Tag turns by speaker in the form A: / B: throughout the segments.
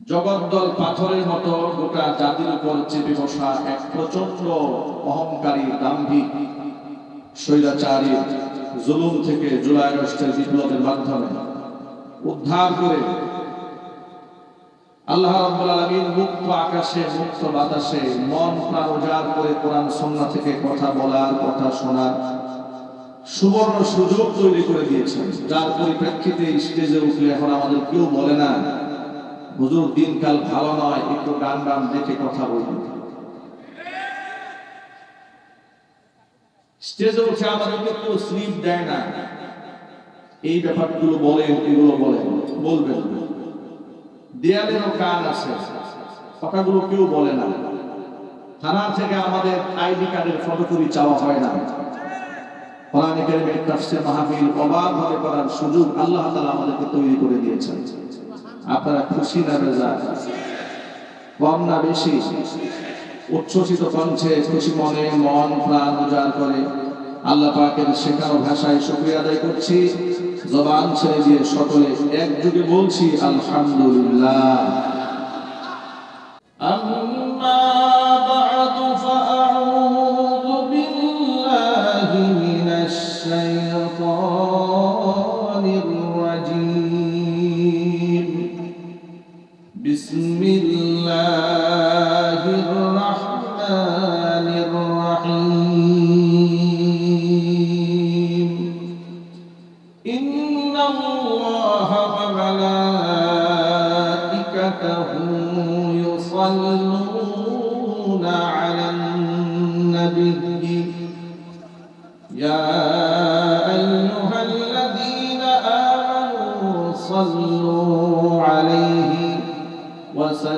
A: জগদ্দল পাথরের মতো গোটা জাতির উপর চেপে বসা এক প্রচণ্ড অহংকারী দাম্ভিক স্বৈরাচারী জুলুম থেকে জুলাই আগস্টের বিপ্লবের মাধ্যমে উদ্ধার করে আল্লাহ রাব্বুল মুক্ত আকাশে, মুক্ত বাতাসে, মন প্রাণ উজাড় করে কোরআন সুন্নাহ থেকে কথা বলার, কথা শোনার সুবর্ণ সুযোগ তৈরি করে দিয়েছেন। যার পরিপ্রেক্ষিতে স্টেজে উঠলে এখন আমাদের কেউ বলে না হুজুর, দিনকাল ভালো নয়, একটু গান গান দেখে কথা বলুন। স্টেজে উঠে আমাদেরকে কেউ স্লিপ দেয় না। এই ব্যাপারগুলো বলেন, এগুলো বলেন, বলবেন। দেয়ালেরও কান আছে, কথাগুলো কেউ বলে না। থানা থেকে আমাদের আইডি কার্ডের ফটোকপি চাওয়া হয় না। কোরআনে কারিমের তাফসীর মাহফিল অবাধভাবে করার সুযোগ আল্লাহ তাআলা আমাদেরকে তৈরি করে দিয়েছেন। আপনারা খুশি না বেজা? কম না বেশি? উচ্ছ্বসিত কণ্ঠে খুশি মনে, মন, প্রাণ উজাড় করে। আল্লাহ পাকের শেখানো ভাষায় শুক্রিয়া আদায় করছি। জবান ছেড়ে দিয়ে সকলে একযোগে বলছি, আলহামদুলিল্লাহ।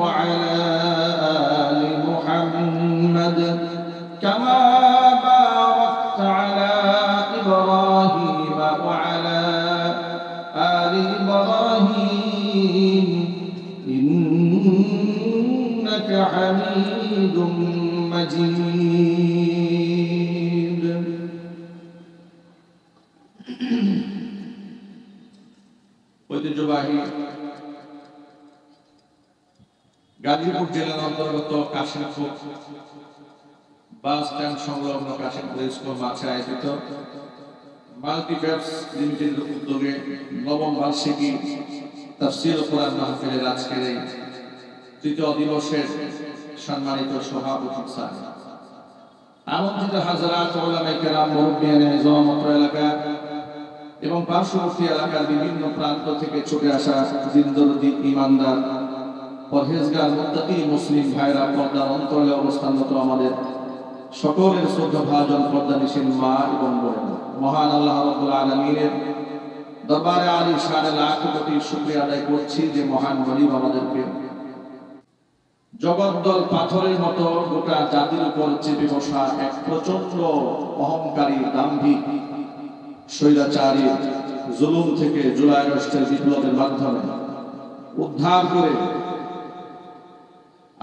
A: وعلى آل محمد كما باركت على إبراهيم وعلى آل إبراهيم إنك حميد مجيد ঐতিহ্যবাহী গাজীপুর জেলার অন্তর্গত কাশিমপুর বাস স্ট্যান্ড সংলগ্ন কাশিমপুর স্কুল মাঠে আয়োজিত মাল্টিপ্যাপস লিমিটেডের উদ্যোগে নবম বার্ষিকী তাফসির কোরআন মাহফিলের আজকের এই তৃতীয় দিবসের সম্মানিত সভাপতি স্যার। আমন্ত্রিত হাজারাত ওলামায়ে কেরাম, মুরব্বিয়ানে নিজাম এলাকা এবং পার্শ্ববর্তী এলাকার বিভিন্ন প্রান্ত থেকে ছুটে আসা দিনদরদি ইমানদার পরহেজগার, মুত্তাকি মুসলিম ভাইরা পর্দার অন্তরে অবস্থানরত আমাদের সকলের শ্রদ্ধা, ভাজন, পর্দা নিশীন মা এবং বোন মহান আল্লাহ রাব্বুল আলামিনের দরবারে আলী সাড়ে লাখ কোটি শুকরিয়া আদায় করছি যে মহান গরিব আমাদেরকে জগদ্দল পাথরের মতো গোটা জাতির উপর চেপে বসা এক প্রচণ্ড অহংকারী, দাম্ভিক, স্বৈরাচারী জুলুম থেকে জুলাই আগস্টের বিপ্লবের মাধ্যমে উদ্ধার করে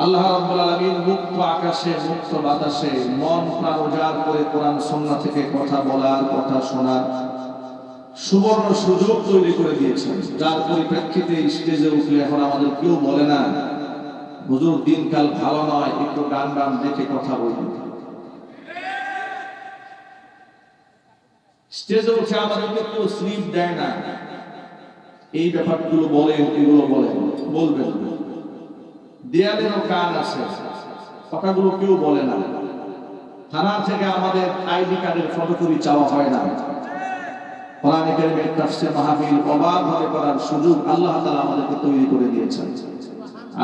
A: আল্লাহ রাব্বুল আলামিন মুক্ত আকাশে, মুক্ত বাতাসে, মন প্রাণ উজাড় করে কোরআন, সুন্নাহ থেকে কথা বলার, কথা শোনার সুবর্ণ সুযোগ তৈরি করে দিয়েছেন। যার পরিপ্রেক্ষিতে স্টেজে উঠলে এখন আমাদের কেউ বলে না, হুজুর, দিনকাল ভালো নয়, একটু গান গান দেখে কথা বলুন স্টেজে উঠে আমাদেরকে কেউ স্লিপ দেয় না। এই ব্যাপারগুলো বলেন, এগুলো বলেন, বলবেন। দেয়ালেরও কান আছে। কথাগুলো কেউ বলে না। থানা থেকে আমাদের আইডি কার্ডের ফটো ফটোকপি চাওয়া হয় না। কোরআনে কারিমের তাফসীর করার সুযোগ আল্লাহ আমাদেরকে তৈরি করে দিয়েছেন।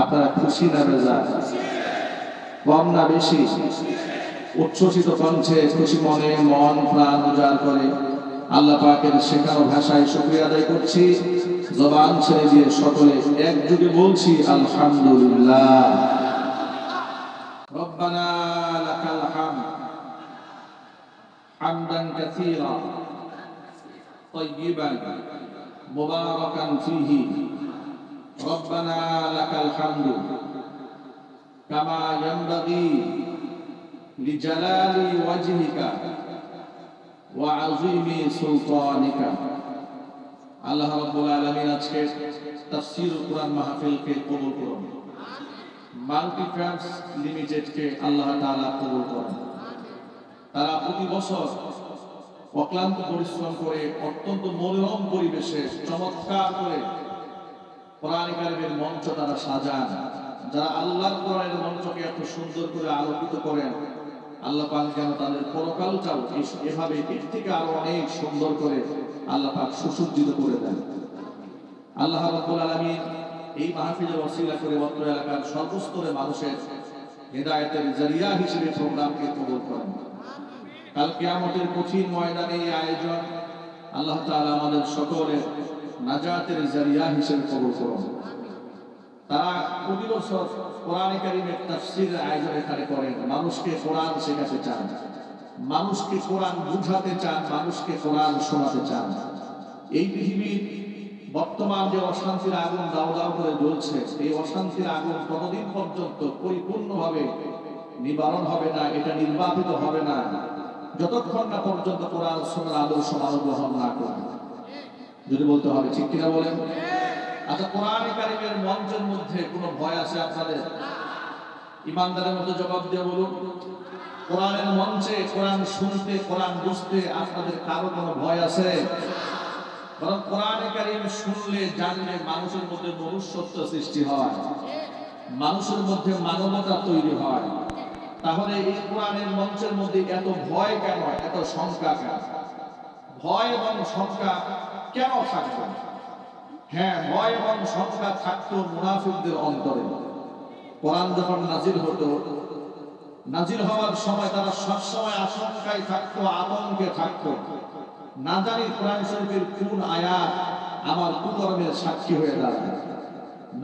A: আপনারা খুশি না বেজা? কম না বেশি? উচ্ছ্বসিত কণ্ঠে খুশি মনে মন প্রাণ উজাড় করে। আল্লাহ পাকের শেখানো ভাষায় শুকরিয়া আদায় করছি জবান ছেড়ে দিয়ে সকলে একযোগে বলছি আলহামদুলিল্লাহ ربنا لك الحمد حمدا كثيرا طيبا مباركا فيه ربنا لك الحمد كما ينبغي لجلال ওয়া আজিমি সুলতানিকা। আল্লাহ রাব্বুল আলামিন আজকে তাফসীর কোরআন মাহফিলকে কবুল করুন। মাল্টিট্রান্স লিমিটেডকে আল্লাহ তাআলা কবুল করুন। তারা প্রতি বছর অক্লান্ত পরিশ্রম করে অত্যন্ত মনোরম পরিবেশে চমৎকার করে কোরআন কারিমের মঞ্চ তারা সাজান। যারা আল্লাহর কোরআনের মঞ্চকে এত সুন্দর করে আলোকিত করেন আল্লাহ পাক যেন তাদের পরকালটাও এভাবে এর থেকে আরও অনেক সুন্দর করে আল্লাহ পাক সুসজ্জিত করে দেন। আল্লাহ রাব্বুল আলামিন এই মাহফিলের ওসিলা করে অত্র এলাকার সর্বস্তরের মানুষের হেদায়েতের জরিয়া হিসেবে প্রোগ্রামকে কবুল করেন। কাল কিয়ামতের কঠিন ময়দানে এই আয়োজন আল্লাহ তাআলা আমাদের সকলের নাজাতের জরিয়া হিসেবে কবুল করুন। তারা প্রতি বছর কোরআনে কারিমের তাফসীরের আয়োজন এখানে করেন। মানুষকে কোরআন শেখাতে চান। মানুষকে কোরআন বুঝাতে চান, মানুষকে কোরআন শোনাতে চান। এই পৃথিবীর বর্তমান যে অশান্তির আগুন দাও দাও করে জ্বলছে, এই অশান্তির আগুন ততদিন পর্যন্ত পরিপূর্ণভাবে নিবারণ হবে না, এটা নির্বাপিত হবে না, যতক্ষণ না পর্যন্ত কোরআন শোনার আদর্শ মানব গ্রহণ না করবে। যদি বলতে হবে, ঠিক কিনা বলেন? আচ্ছা কোরআনে কারিমের মঞ্চের মধ্যে কোনো ভয় আছে আপনাদের? ইমানদারের মধ্যে জবাব দিয়ে বলুন। কোরআনের মঞ্চে কোরআন শুনতে, কোরআন বুঝতে আপনাদের কারও কোনো ভয় আছে? বরং কোরআনে কারিম শুনলে, জানলে মানুষের মধ্যে মনুষ্যত্ব সৃষ্টি হয়। মানুষের মধ্যে মানবতা তৈরি হয়। তাহলে এই কোরআনের মঞ্চের মধ্যে এত ভয় কেন? এত শঙ্কা কেন? ভয় এবং শঙ্কা কেন থাকবে? হ্যাঁ ভয় এবং শঙ্কা থাকতো মুনাফিকদের অন্তরে। কোরআন যখন নাজিল হতো নাজিল হওয়ার সময় তারা সবসময় আশঙ্কায় থাকতো, আতঙ্কে থাকতো। না জানি কোরআন শরীফের কোন আয়াত আমার কুকর্মের সাক্ষী হয়ে দাঁড়ায়।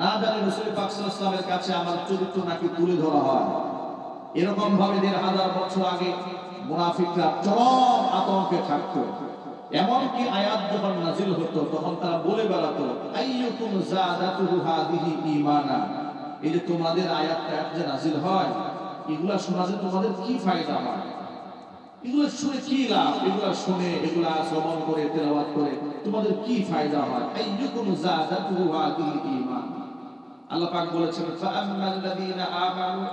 A: না জানি রসুল পাক সাল্লাল্লাহু আলাইহি ওয়াসাল্লামের কাছে আমার চরিত্র নাকি তুলে ধরা হয়। এরকম ভাবে দেড় হাজার বছর আগে মুনাফিকরা চরম আতঙ্কে থাকতো। এমনকি আয়াত যখন নাজিল হতো, তখন তারা বলে বেড়াতো, আইয়ুকুম জাদাতুহু হাদিহি ঈমানা? এই যে তোমাদের আয়াতটা যে নাজিল হয়, এগুলা শোনা যে তোমাদের কি ফায়দা হয় এগুলো শুনে কি লাভ? এগুলা শুনে, এগুলা শ্রবণ করে, তেলাওয়াত করে, তোমাদের কি ফায়দা হয় আইয়ুকুম জাদাতুহু হাদিহি ঈমান? আল্লাহ পাক বলেছেন ফাআম্মাল্লাযীনা আমানু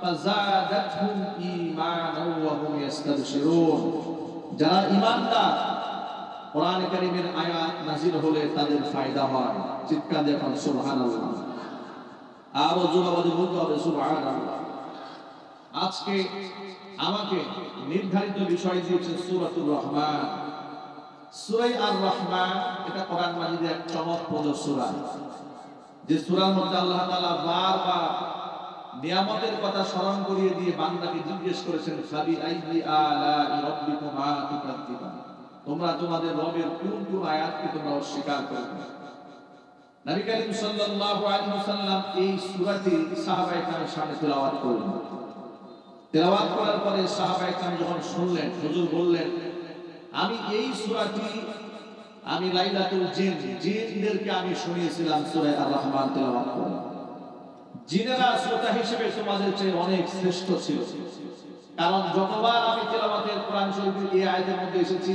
A: ফাযাদাতহুম ঈমানাও ওয়া হুম ইস্তাবশিরুন যারা ঈমানদার কোরআন কারীমের আয়াত নাযিল হলে তাদের ফায়দা হয়। চিৎকার দিয়ে এখন সুবহানাল্লাহ। আরও জোরাবাদি বলতে হবে, সুবহানাল্লাহ। আজকে আমাকে নির্ধারিত বিষয় দিয়েছে সূরাতুর রহমান। সূরা আর রহমান এটা কোরআন মাজিদের এক চমকপ্রদ সূরা। যে সূরার মধ্যে আল্লাহ তাআলা বারবার নিয়ামতের কথা স্মরণ করিয়ে দিয়ে বান্দাকে জিজ্ঞেস করেছেন সাবি আইয়ি আলা রাব্বিকুমা তুকাদ্দিবান? তোমরা তোমাদের রবের কোন কোন আয়াতকে তোমরা অস্বীকার করবে? নবী করিম সাল্লাল্লাহু আলাইহি ওয়াসাল্লাম এই সূরাটি সাহাবায়ে কেরামের সামনে তেলাওয়াত করলেন। তেলাওয়াত করার পরে সাহাবায়ে কেরাম যখন শুনলেন, হুজুর বললেন, আমি এই সূরাটি, আমি লাইলাতুল জিন, জিনদেরকে আমি শুনিয়েছিলাম সূরা আর রহমান তেলাওয়াত করে। জিনেরা শ্রোতা হিসেবে সমাজের চেয়ে অনেক শ্রেষ্ঠ ছিল। কারণ যতবার আমি তেলাওয়াতের কোরআন শরীফের এই আয়াতের মধ্যে এসেছি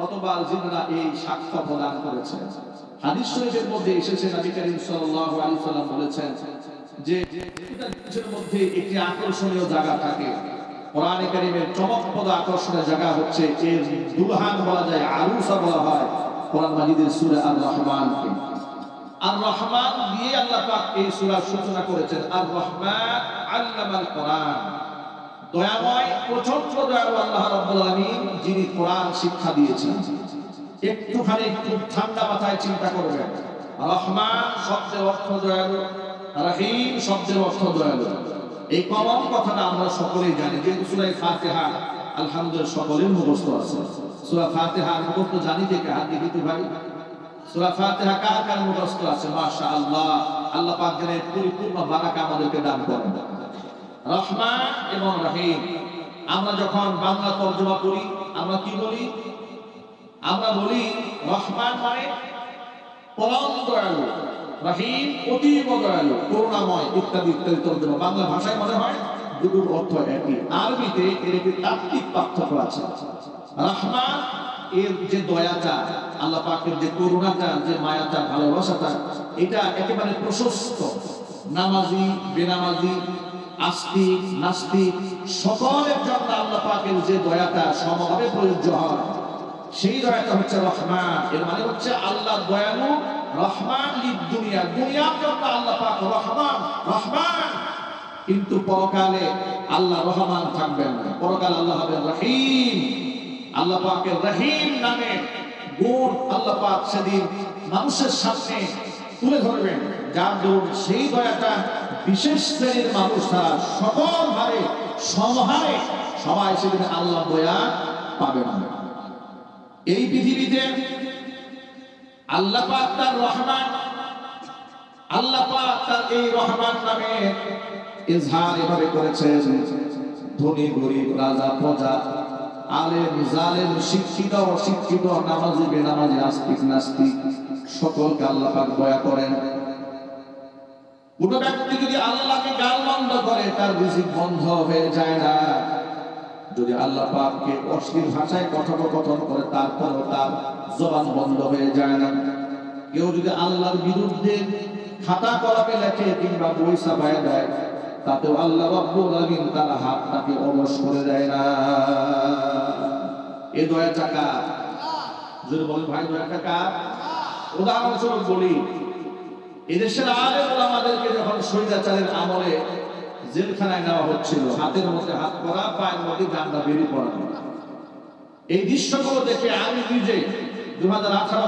A: ততবার জিনরা এই সাক্ষ্য প্রদান করেছেন হাদিস শরীফের মধ্যে এসেছে, নবী করিম সাল্লাল্লাহু আলাইহি সাল্লাম বলেছেন যে প্রতিটা মধ্যে একটি আকর্ষণীয় জায়গা থাকে। কোরআনে কারীমের চমকপ্রদ আকর্ষণীয় জায়গা হচ্ছে এর দুলহান বলা যায়, আরুসা বলা হয় কোরআন মাজিদের সূরা আর রহমানকে আর রহমান দিয়ে আল্লাহ পাক এই সূরার সূচনা করেছেন আর রহমান আল্লামাল কোরআন। দয়াময় প্রচণ্ড দয়ালু আল্লাহ রাব্বুল আলামিন, যিনি কোরআন শিক্ষা দিয়েছেন। একটুখানি একটু ঠান্ডা মাথায় চিন্তা করবেন। রহমান শব্দের অর্থ দয়ালু, রহিম শব্দের অর্থ দয়ালু। এই কমন কথাটা আমরা সকলেই জানি, যেহেতু সুরাই ফাতিহা আলহামদুলিল্লাহ সকলের মুখস্থ আছে। সুরা ফাতিহা মুখস্থ জানি দেখে হাত দেখি ভাই? সুরা ফাতিহা কার কার মুখস্থ আছে? মাশাআল্লাহ, আল্লাহ পাক যেন পরিপূর্ণ বারাকা আমাদেরকে দান করেন। রহমান এবং রহিম। আমরা যখন বাংলা তর্জমা করি আমরা কি বলি? আমরা বলি রহমান মানে পরম দয়ালু রহিম অতীব দয়ালু করুণাময় ইত্যাদি ইত্যাদি তর্জমা। বাংলা ভাষায় মনে হয় দুটোর অর্থ একই। আরবিতে এর একটি তাত্ত্বিক পার্থক্য আছে। রহমান এর যে দয়াটা আল্লাহ পাকের যে করুণাটা যে মায়াটা ভালোবাসাটা এটা একেবারে প্রশস্ত। নামাজি, বেনামাজি আস্তিক নাস্তিক, সকলের জন্য আল্লাহ পাকের যে দয়াটা সমভাবে প্রযোজ্য হয়, সেই দয়াটা হচ্ছে রহমান। এর মানে হচ্ছে আল্লাহ দয়ালু, রহমান লিদ দুনিয়া দুনিয়ার জন্য আল্লাহ পাক রহমান রহমান। কিন্তু পরকালে আল্লাহ রহমান থাকবেন না। পরকাল আল্লাহ হবেন রহিম। আল্লাহ পাকের রহিম নামে গুণ আল্লাহ পাক সেদিন মানুষের সামনে তুলে ধরবেন। যার দৌড় সেই দয়াটা বিশেষ শ্রেণির মানুষ তারা সকল ভাবে সমহারে সবাই সেদিন আল্লাহ দয়া পাবে না। এই পৃথিবীতে আল্লাহ তার রহমান আল্লাহ তার এই রহমান নামে ইজহার এভাবে করেছেন, ধনী, গরিব, রাজা, প্রজা, আলেম, জালেম, শিক্ষিত, অশিক্ষিত, নামাজি, বেনামাজি আস্তিক নাস্তিক, সকলকে আল্লাহ পাক দয়া করেন। কোন ব্যক্তি যদি আল্লাহকে গাল বন্ধ করে, তার রিজিক বন্ধ হয়ে যায় না। যদি আল্লাহ পাককে অশ্লীল ভাষায় কথোপকথন করে, তারপরেও তার জবান বন্ধ হয়ে যায় না। কেউ যদি আল্লাহর বিরুদ্ধে খাতা কলমে লেখে কিংবা বই ছাপায় দেয়, তাতেও আল্লাহ রব্বুল আলামিন তার হাত হাতটাকে অবশ করে দেয় না। এ দয়া টাকা যদি বলেন, ভাই, দয়া টাকা উদাহরণস্বরূপ বলি এদেশের আলেম ওলামাদেরকে যখন স্বৈরাচারের আমলে জেলখানায় নেওয়া হচ্ছিল, হাতের মধ্যে হাত করা পায়ের মধ্যে গান্ডা বেরিয়ে পড়া এই দৃশ্যগুলো দেখে আমি নিজে দু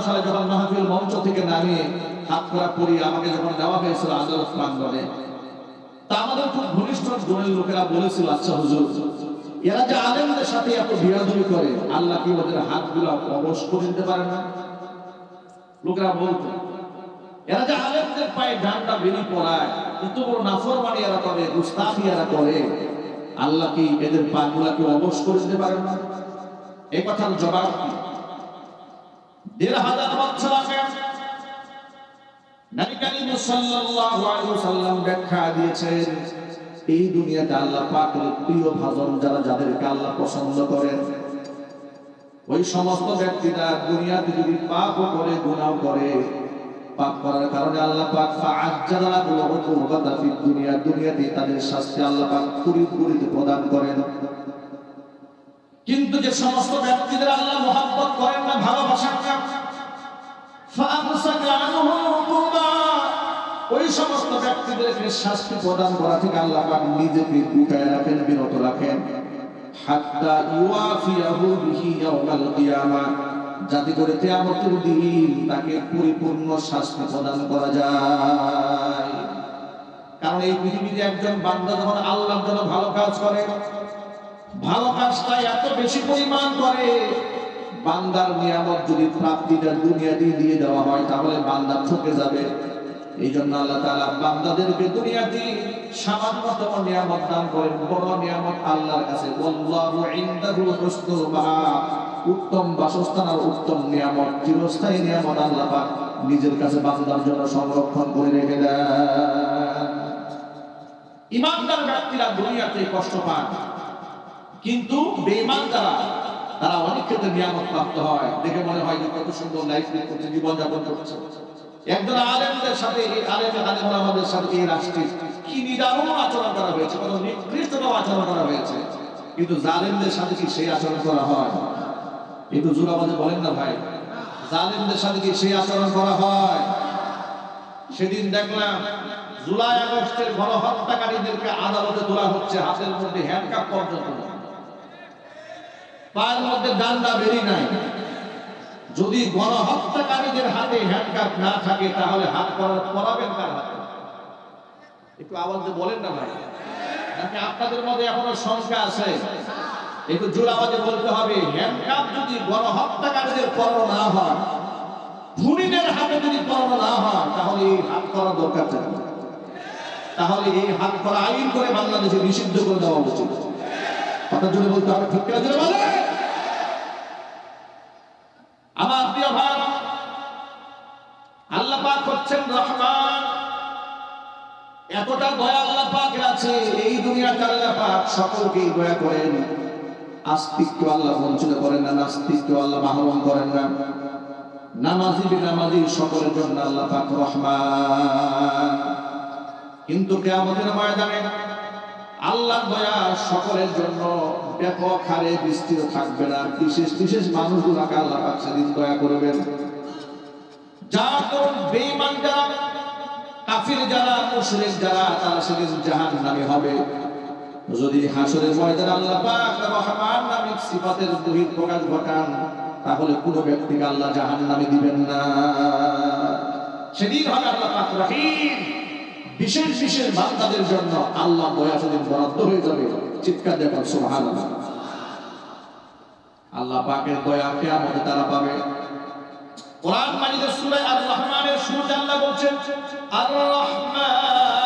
A: সালে যখন মাহফিল মঞ্চ থেকে নামিয়ে হাত করা পরি আমাকে যখন দেওয়া হয়েছিল আদালত প্রাঙ্গণে, তা আমাদের খুব ঘনিষ্ঠ দলের লোকেরা বলেছিল আচ্ছা হুজুর, এরা যে আলেমদের সাথে এত বিরাদরি করে, আল্লাহ কি ওদের হাতগুলো অবশ করে দিতে পারে না? লোকেরা বলতো এরা যে আলেমদের পায়ে ডান্ডা বেরিয়ে পড়ায়, এত বড় নাফরমানি এরা করে গুস্তাফি এরা করে। আল্লাহ কি এদের পা গুলাকে অবশ করে দিতে পারে না? এই কথার জবাব কি? দেড় হাজার বছর আগে ওয়াসাল্লাম ব্যাখ্যা দিয়েছেন, এই দুনিয়াতে আল্লাহ পাকের প্রিয় ভাজন যারা, যাদেরকে আল্লাহ পছন্দ করেন। ওই সমস্ত ব্যক্তিরা দুনিয়াতে যদি পাপও করে গুনাহ করে পাপ করার কারণে আল্লাহ পাক ফাআজ্জালা লাহুল উকুবাতা ফিদ দুনিয়া দুনিয়াতে তাদের শাস্তি আল্লাহ পাক কুড়িতে প্রদান করেন। কিন্তু যে সমস্ত ব্যক্তিদের আল্লাহ মহাব্বত করেন না, ভালোবাসেন না ওই সমস্ত শাস্তি প্রদান করা থেকে আল্লাহ পাক নিজেকে লুকায় রাখেন, বিরত রাখেন। হাত্তা বিহি ইয়াউমাল কিয়ামা। যাতে করে কিয়ামতের দিন তাকে পরিপূর্ণ শাস্তি প্রদান করা যায়। কারণ এই পৃথিবীতে একজন বান্দা যখন আল্লাহর জন্য ভালো কাজ করে, ভালো কাজটা এত বেশি পরিমাণ করে, বান্দার নিয়ামত যদি প্রাপ্তিটা দুনিয়া দিয়ে দিয়ে দেওয়া হয়, তাহলে বান্দা ঠকে যাবে। এই জন্য আল্লাহ তাআলা বান্দাদেরকে দুনিয়াতে সামান্যতম নিয়ামত দান করেন, বড় নিয়ামত আল্লাহর কাছে। আল্লাহু ইনদাহু হুসনুল মাআব উত্তম বাসস্থান আর উত্তম নিয়ামত, চিরস্থায়ী নিয়ামত আল্লাহ পাক নিজের কাছে বান্দার জন্য সংরক্ষণ করে রেখে দেন। ইমানদার ব্যক্তিরা দুনিয়াতে কষ্ট পান কিন্তু তারা অনেক ক্ষেত্রে নিয়ামত প্রাপ্ত হয়। দেখে মনে হয় যে কত সুন্দর লাইফ লিড করছে করছে। একজন আলেমদের সাথে আলেম আলেম আমাদের সাথে এই রাষ্ট্রে কি নিদারুণ আচরণ করা হয়েছে, কত আচরণ করা হয়েছে। কিন্তু জালেমদের সাথে কি সেই আচরণ করা হয়? একটু জোর আমাদের বলেন না ভাই। জালিমদের সাথে কি সেই আচরণ করা হয়? সেদিন দেখলাম জুলাই, আগস্টের গণহত্যাকারীদেরকে আদালতে তোলা হচ্ছে, হাতের মধ্যে হ্যান্ডকাপ পর্যন্ত। পায়ের মধ্যে ডান্ডা বেরি নাই। যদি গণহত্যাকারীদের হাতে হ্যান্ডকাপ না থাকে, তাহলে হাত পরাবেন কার হাতে? একটু আওয়াজ বলেন না ভাই। নাকি আপনাদের মধ্যে এখনও সংখ্যা আছে? একটু জোর আওয়াজে বলতে হবে যদি গণহত্যাকারীদের পরানো না হয়, খুনিদের হাতে যদি পরানো না হয়, তাহলে এই হাত করা দরকার থাকে তাহলে এই হাত করা আইন করে বাংলাদেশে নিষিদ্ধ করে দেওয়া উচিত। কথা বলতে হবে, ঠিক বলে আমার প্রিয় আল্লাহ পাক হচ্ছেন রহমান। এতটা দয়া আল্লাহ আছে, এই দুনিয়াতে আল্লাহ পাক সকলকেই দয়া করেন। আস্তিত্ব আল্লাহ বঞ্চিত করেন না, নাস্তিত্ব আল্লাহ মাহরুম করেন না। নামাজি বেনামাজি সকলের জন্য আল্লাহ পাক রহমান। কিন্তু কেয়ামতের ময়দানে আল্লাহর দয়া সকলের জন্য ব্যাপক হারে বিস্তৃত থাকবে না। বিশেষ বিশেষ মানুষগুলাকে আল্লাহ পাক সেদিন দয়া করবেন। যারা কোন বেঈমান যারা, কাফির যারা, মুশরিক যারা, তারা সেদিন জাহান্নামে হবে। যদি হাসরের ময়দানে আল্লাহ পাক রহমান নামক সিফাতের বহির প্রকাশ ঘটান, তাহলে কোনো ব্যক্তিকে আল্লাহ জাহান্নামে দিবেন না। সেদিন হবে আল্লাহ পাক রহিম। বিশেষ বিশেষ বান্দাদের জন্য আল্লাহ দয়া সেদিন বরাদ্দ হয়ে যাবে। চিৎকার দেখান সুবহানাল্লাহ। আল্লাহ পাকের দয়া কিয়ামতে তারা পাবে। কোরআন মাজিদের সূরা আর রহমানের শুরুতে আল্লাহ বলছেন আর রহমান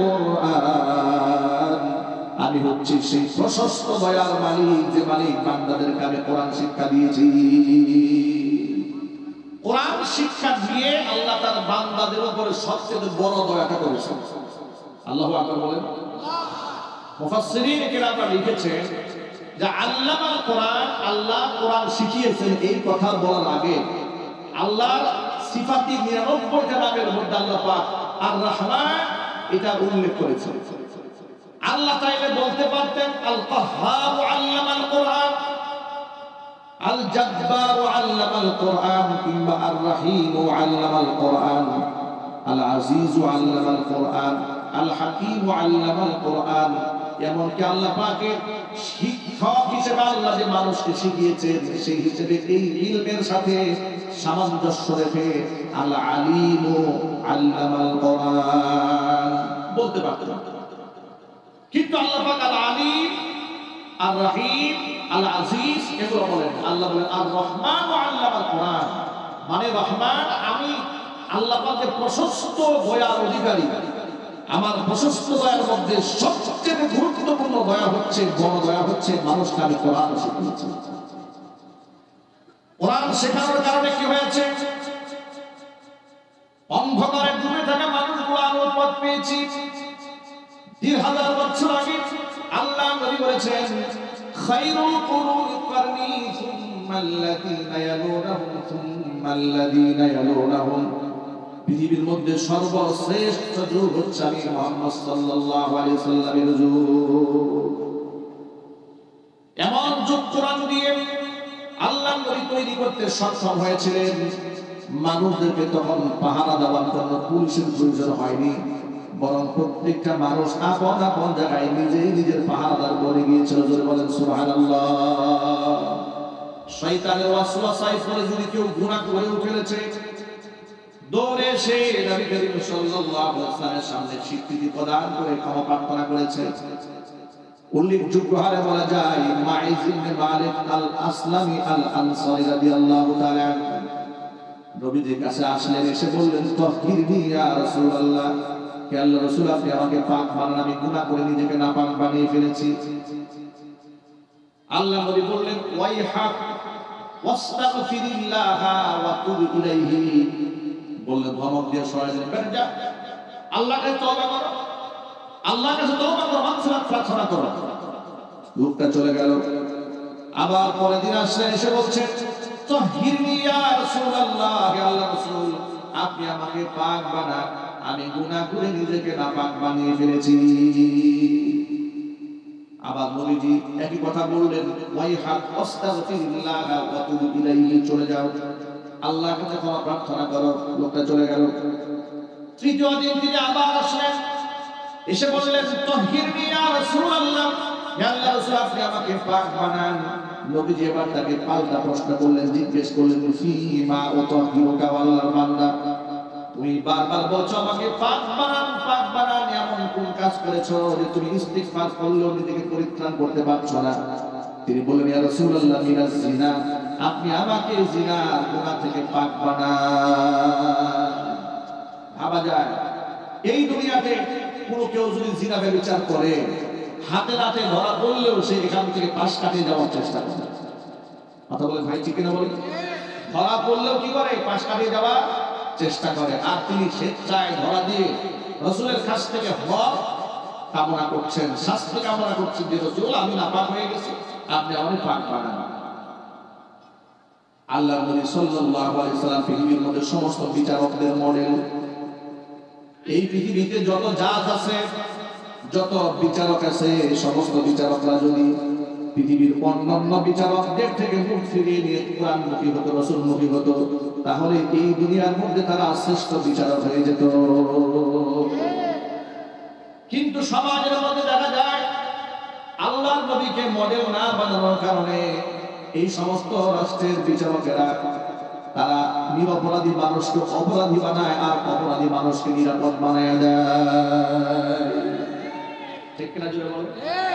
A: কোরআন। আমি হচ্ছি সেই প্রশস্ত দয়ার মালিক, যে মালিক বান্দাদেরকে কোরআন শিক্ষা দিয়েছি। কোরআন শিক্ষা দিয়ে আল্লাহ তার বান্দাদের উপরে সবচেয়ে বড় দয়াটা আল্লাহ বলেন। মুফাসসিরিন কেরামরা লিখেছেন যে আল্লামাল কোরআন, আল্লাহ কোরআন শিখিয়েছেন এই কথা বলার আগে আল্লাহর সিফাতি নিরানব্বইটা নামের মধ্যে আল্লাহ পাক আর রহমান এটা উল্লেখ করেছেন। আল্লাহ তাইলে বলতে পারতেন আল কাহ্হার আল্লামাল কোরআন আল জব্বার আল্লামাল কোরআন, কিংবা আর রহিম আল্লামাল কোরআন আল আজিজ আল্লামাল কোরআন আল হাকিম আল্লামাল কোরআন। এমনকি আল্লাহ পাকের শিক্ষক হিসেবে আল্লাহ যে মানুষকে শিখিয়েছে সেই হিসেবে এই ইলমের সাথে সামঞ্জস্য রেখে আল আলিম আল্লামাল কোরআন। বলতে পারতেন কিন্তু আল্লাহ পাক আল আলিম আর রহিম, আল আজিজ এগুলো বলেন। আল্লাহ বলেন, আর রহমান ও আল্লাহ কোরআন। মানে রহমান, আমি আল্লাহ পাকের প্রশস্ত দয়ার অধিকারী, আমার প্রশস্ত দয়ার মধ্যে সবচেয়ে গুরুত্বপূর্ণ দয়া হচ্ছে, বড় দয়া হচ্ছে মানুষকে আমি কোরআন শিখিয়েছি। কোরআন শেখানোর কারণে কি হয়েছে? অন্ধকারে ডুবে থাকা পেয়েছি। হাজার বছর আগে আল্লাহ নবী বলেছেন এমন যুগ দিয়ে আল্লাহ নবী তৈরি করতে সক্ষম হয়েছিলেন। মানুষদেরকে তখন পাহারা দেওয়ার জন্য পুলিশের প্রয়োজন হয়নি। বরং প্রত্যেকটা মানুষ আপন আপন জায়গায় নিজেই নিজের পাহারাদার বলে গিয়েছিল। জোরে বলেন, সুবহানাল্লাহ। শয়তানের ওয়াসওয়াসায় পড়ে যদি কেউ গুনাহ করেও ফেলেছে দৌড়ে নবী করিম সাল্লাল্লাহু আলাইহি সামনে স্বীকৃতি প্রদান করে ক্ষমা প্রার্থনা করেছে। উল্লেখযোগ্য হারে বলা যায় মাইজ ইবনে মালিক আল আসলামি আল আনসারী রাদিয়াল্লাহু তাআলা কাছে আসলেন, এসে বললেন ইয়া রাসূলুল্লাহ। হে আল্লাহ রাসূল, আপনি আমাকে পাক বানান, আমি গুনাহ করে নিজেকে বানিয়ে ফেলেছি। আল্লাহ নবী বললেন, ওয়াইহাক, ওয়াস্তাগফিরিল্লাহ ওয়া তুব ইলাইহি। বললেন ধমক দিয়ে সরাই দিলেন। বের যা, আল্লাহর কাছে তওবা আল্লাহর কাছে তওবা মাগফিরাত, প্রার্থনা লোকটা চলে গেল। আবার পরের দিন আসলে এসে বলছে তাহহিরনি ইয়া রাসূলুল্লাহ, হে আল্লাহ রাসূল, আপনি আমাকে পাক বানান। আমি গুনাহ করে নিজেকে নাপাক বানিয়ে ফেলেছি। আবার নবীজি একই কথা বললেন ওয়াই হাক আস্তাগফিরুল্লাহ ওয়া তুবু ইলাইহি, চলে যাও। আল্লাহর কাছে ক্ষমা প্রার্থনা করো, লোকটা চলে গেল। তৃতীয় দিন তিনি আবার আসলেন। এসে বললেন, তহিরনি ইয়া রাসূলুল্লাহ। ইয়া আল্লাহ রাসূল, আপনি আমাকে পাক বানান। নবীজি এবার তাকে পাল্টা প্রশ্ন করলেন, জিজ্ঞেস করলেন ফি মা ও তহিরুকা আল্লাহর বান্দা? তুমি বারবার বলছো আমাকে পাক বানান পাক বানান, এমন কোন কাজ করেছ যে তুমি ইস্তিগফার করলেও নিজেকে পরিত্রাণ করতে পারছ না? তিনি বললেন, ইয়া রাসূলুল্লাহ মিনাজ জিনা আপনি আমাকে জিনার গুনাহ থেকে পাক বানান। ভাবা যায়, এই দুনিয়াতে কোনো কেউ যদি জিনা বিচার করে, হাতে নাতে ধরা পড়লেও সে এখান থেকে পাশ কাটিয়ে যাওয়ার চেষ্টা করে। কথা বলে ভাই, ঠিক কিনা বলে ধরা পড়লেও কি করে? পাশ কাটিয়ে যাওয়ার চেষ্টা করে। আর তিনি স্বেচ্ছায় ধরা দিয়ে রসুলের কাছ থেকে হক কামনা করছেন, শাস্তি কামনা করছেন যে, রসুল, আমি নাপাক হয়ে গেছি, আপনি আমাকে পাক বানান। আল্লাহ নবী সাল্লাল্লাহু আলাইহি সাল্লাম পৃথিবীর মধ্যে সমস্ত বিচারকদের মডেল। এই পৃথিবীতে যত জাত আছে, যত বিচারক আছে সমস্ত বিচারকরা যদি পৃথিবীর অন্যান্য বিচারকদের থেকে মুখ ফিরিয়ে নিয়ে কোরআন মুখী হতো, রসুল মুখী হতো, তাহলে এই দুনিয়ার মধ্যে তারা শ্রেষ্ঠ বিচারক হয়ে যেত। কিন্তু সমাজের মধ্যে দেখা যায়, আল্লাহর নবীকে মডেল না বানানোর কারণে এই সমস্ত রাষ্ট্রের বিচারকেরা, তারা নিরপরাধী মানুষকে অপরাধী বানায় আর অপরাধী মানুষকে নিরাপদ বানায় দেয়। ঠিক কিনা জুড়ে বলেন?